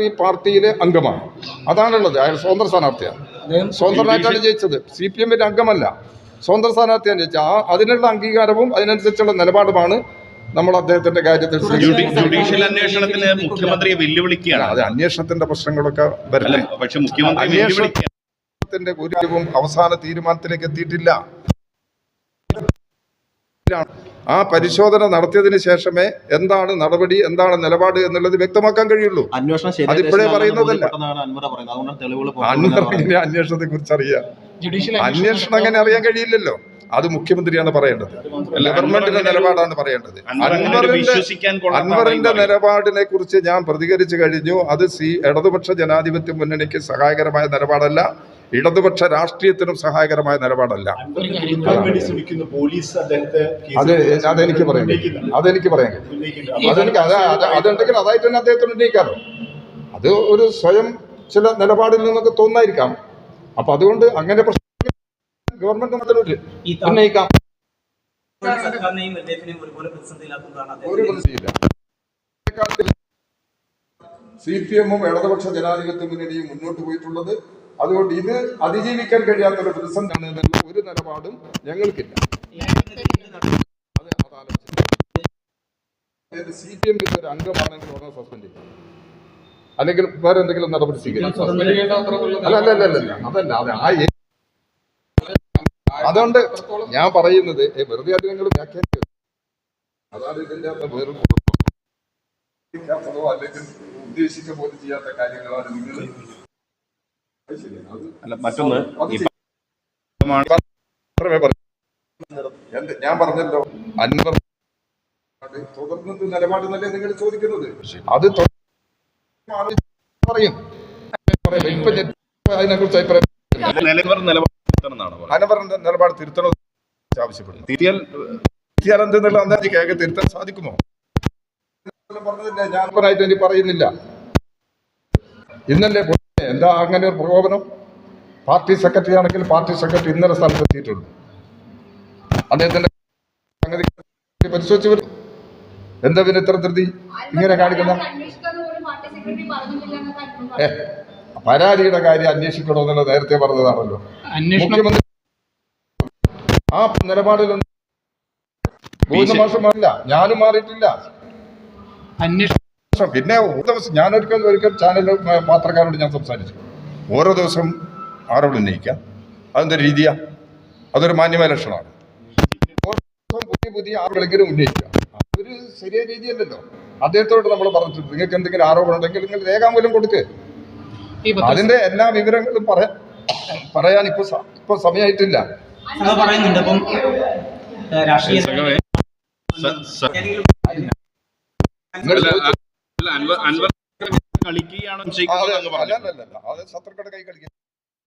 ഈ പാർട്ടിയിലെ അംഗമാണ്. അതാണുള്ളത്. അയാൾ സ്വതന്ത്ര സ്ഥാനാർത്ഥിയാണ്. സ്വതന്ത്രമായിട്ടാണ് ജയിച്ചത്. സി പി എമ്മിന്റെ അംഗമല്ല. സ്വതന്ത്ര സ്ഥാനാർത്ഥിയാണ് ജയിച്ചത്. ആ അതിനുള്ള അംഗീകാരവും അതിനനുസരിച്ചുള്ള നിലപാടുമാണ് നമ്മൾ അദ്ദേഹത്തിന്റെ കാര്യത്തിൽ. ജുഡീഷ്യൽ അന്വേഷണത്തിന് മുഖ്യമന്ത്രിയെ വെല്ലുവിളിക്കുകയാണ്. അത് അന്വേഷണത്തിന്റെ പ്രശ്നങ്ങളൊക്കെ വരില്ല വരട്ടെ. പക്ഷെ മുഖ്യമന്ത്രി അന്വേഷണം- വെല്ലുവിളിക്കുകയാണ് ത്തിന്റെ ഒരു അവസാന തീരുമാനത്തിലേക്ക് എത്തിയിട്ടില്ല. ആ പരിശോധന നടത്തിയതിന് ശേഷമേ എന്താണ് നടപടി എന്താണ് നിലപാട് എന്നുള്ളത് വ്യക്തമാക്കാൻ കഴിയുള്ളൂ. അന്വേഷണം അതിപ്പോഴേ പറയുന്നതല്ല. അന്വേഷണത്തെ കുറിച്ച് അറിയാം. അന്വേഷണം അങ്ങനെ അറിയാൻ കഴിയില്ലല്ലോ. അത് മുഖ്യമന്ത്രിയാണ് പറയേണ്ടത്. അല്ല, ഗവൺമെന്റിന്റെ നിലപാടാണ് പറയേണ്ടത്. അൻവറിന്റെ വിശ്വസിക്കാൻ കൊള്ളാത്ത അൻവറിന്റെ നിലപാടിനെ കുറിച്ച് ഞാൻ പ്രതികരിച്ചു കഴിഞ്ഞു. അത് സി ഇടതുപക്ഷ ജനാധിപത്യ മുന്നണിക്ക് സഹായകരമായ നിലപാടല്ല. ഇടതുപക്ഷ രാഷ്ട്രീയത്തിനും സഹായകരമായ നിലപാടല്ല. അത് അതെനിക്ക് പറയാം. അതെനിക്ക് പറയാം. അതെനിക്ക് അത് അത് അതുണ്ടെങ്കിൽ അതായിട്ട് തന്നെ അദ്ദേഹത്തിന് ഉന്നയിക്കാറ് അത് ഒരു സ്വയം ചില നിലപാടിൽ നിന്നൊക്കെ തോന്നായിരിക്കാം. അപ്പൊ അതുകൊണ്ട് അങ്ങനെ പ്രശ്നം ഗവൺമെന്റ് ഉന്നയിക്കാം. ഒരു സി പി എമ്മും ഇടതുപക്ഷ ജനാധിപത്യ മുന്നണിയും മുന്നോട്ട് പോയിട്ടുള്ളത് അതുകൊണ്ട് ഇത് അതിജീവിക്കാൻ കഴിയാത്ത ഒരു പ്രതിസന്ധിയാണ് എന്നുള്ള ഒരു നിലപാടും ഞങ്ങൾക്കില്ല. അത് സി പി എം ഒരു അംഗമാണെങ്കിൽ ഉടനെ സസ്പെൻഡ് ചെയ്യും. അല്ലെങ്കിൽ വേറെ എന്തെങ്കിലും നടപടി സ്വീകരിക്കും. അല്ല അല്ല അല്ല അല്ല അതല്ല അതെ ആ അതുകൊണ്ട് ഞാൻ പറയുന്നത് വെറുതെ അത് നിങ്ങൾ വ്യാഖ്യാനിക്കരുത്. അതാണ് ഇതിന്റെ വേറെ അല്ലെങ്കിൽ ഉദ്ദേശിച്ച പോലെ ചെയ്യാത്ത കാര്യങ്ങളാണ് നിങ്ങൾ അല്ല മറ്റൊന്ന് ഞാൻ പറഞ്ഞല്ലോ. അൻവർ തുടർന്നത് നിലപാടെന്നല്ലേ നിങ്ങൾ ചോദിക്കുന്നത്? അത് പറയും പറയും. ഇപ്പൊ ഞാൻ അതിനെ കുറിച്ച് അഭിപ്രായം അനവറിന്റെ നിലപാട് തിരുത്തണമെന്ന് ആവശ്യപ്പെടുന്നു. തിരിയൽ തിരുത്തിയാൽ എന്തെന്നുള്ള അന്നേരം കേക്ക് തിരുത്താൻ സാധിക്കുമോ? പറഞ്ഞതില്ല. ഞാൻ ഇനി പറയുന്നില്ല. ഇന്നല്ലേ? എന്താ അങ്ങനെ ഒരു പ്രകോപനം? പാർട്ടി സെക്രട്ടറി ആണെങ്കിൽ പാർട്ടി സെക്രട്ടറി ഇന്നലെ സ്ഥലത്ത് എത്തിയിട്ടുള്ളൂ. അദ്ദേഹത്തിന്റെ സംഗതി പരിശോധിച്ചു വരും. എന്താ പിന്നെ ഇത്ര ധൃതി? ഇങ്ങനെ കാണിക്കുന്ന പരാതിയുടെ കാര്യം അന്വേഷിക്കണമെന്നുള്ള നേരത്തെ പറഞ്ഞതാണല്ലോ. മുഖ്യമന്ത്രി ആ നിലപാടിലൊന്നും മൂന്ന് മാസം മാറില്ല ഞാനും മാറിയിട്ടില്ല. അന്വേഷണം പക്ഷെ പിന്നെ ഒരു ദിവസം ഞാനൊരിക്കൽ ഒരിക്കൽ ചാനൽ പാത്രക്കാരോട് ഞാൻ സംസാരിച്ചു. ഓരോ ദിവസം ആരോട് ഉന്നയിക്കാം അതെന്തൊരു രീതിയാ? അതൊരു മാന്യമായ ലക്ഷണമാണ്. പുതിയ പുതിയ ആളുകളെങ്കിലും ഉന്നയിക്കുക. അതൊരു ശരിയായ രീതിയല്ലല്ലോ. അദ്ദേഹത്തോട് നമ്മൾ പറഞ്ഞിട്ടുണ്ട്. നിങ്ങൾക്ക് എന്തെങ്കിലും ആരോപണം ഉണ്ടെങ്കിൽ നിങ്ങൾ രേഖാമൂലം കൊടുക്ക്. അതിന്റെ എല്ലാ വിവരങ്ങളും പറയാൻ പറയാൻ ഇപ്പൊ ഇപ്പൊ സമയമായിട്ടില്ല പറയുന്നുണ്ട്. അപ്പം രാഷ്ട്രീയ കളിക്കുകയാണോ ആ, ചെയ്യുന്നത് അതെ, അങ്ങ് അല്ല പറഞ്ഞു. അല്ല അല്ല അത് ശത്രുക്കളുടെ കൈ കളിക്കുക